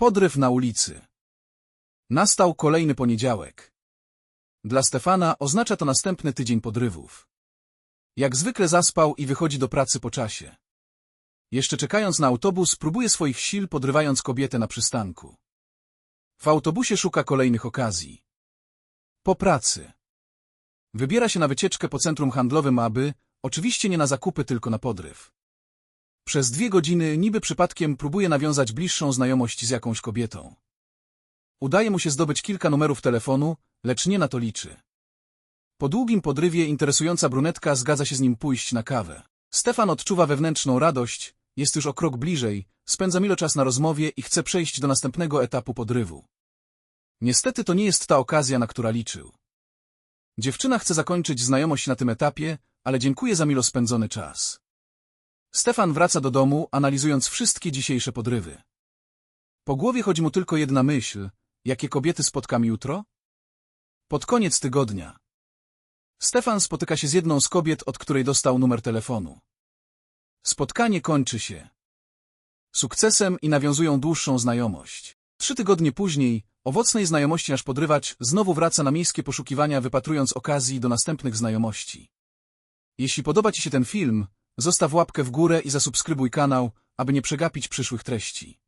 Podryw na ulicy. Nastał kolejny poniedziałek. Dla Stefana oznacza to następny tydzień podrywów. Jak zwykle zaspał i wychodzi do pracy po czasie. Jeszcze czekając na autobus, próbuje swoich sił, podrywając kobietę na przystanku. W autobusie szuka kolejnych okazji. Po pracy. Wybiera się na wycieczkę po centrum handlowym, aby, oczywiście nie na zakupy, tylko na podryw. Przez dwie godziny niby przypadkiem próbuje nawiązać bliższą znajomość z jakąś kobietą. Udaje mu się zdobyć kilka numerów telefonu, lecz nie na to liczy. Po długim podrywie interesująca brunetka zgadza się z nim pójść na kawę. Stefan odczuwa wewnętrzną radość, jest już o krok bliżej, spędza milo czas na rozmowie i chce przejść do następnego etapu podrywu. Niestety to nie jest ta okazja, na która liczył. Dziewczyna chce zakończyć znajomość na tym etapie, ale dziękuję za milo spędzony czas. Stefan wraca do domu, analizując wszystkie dzisiejsze podrywy. Po głowie chodzi mu tylko jedna myśl, jakie kobiety spotkam jutro? Pod koniec tygodnia. Stefan spotyka się z jedną z kobiet, od której dostał numer telefonu. Spotkanie kończy się sukcesem i nawiązują dłuższą znajomość. Trzy tygodnie później, owocnej znajomości nasz podrywacz znowu wraca na miejskie poszukiwania, wypatrując okazji do następnych znajomości. Jeśli podoba Ci się ten film, zostaw łapkę w górę i zasubskrybuj kanał, aby nie przegapić przyszłych treści.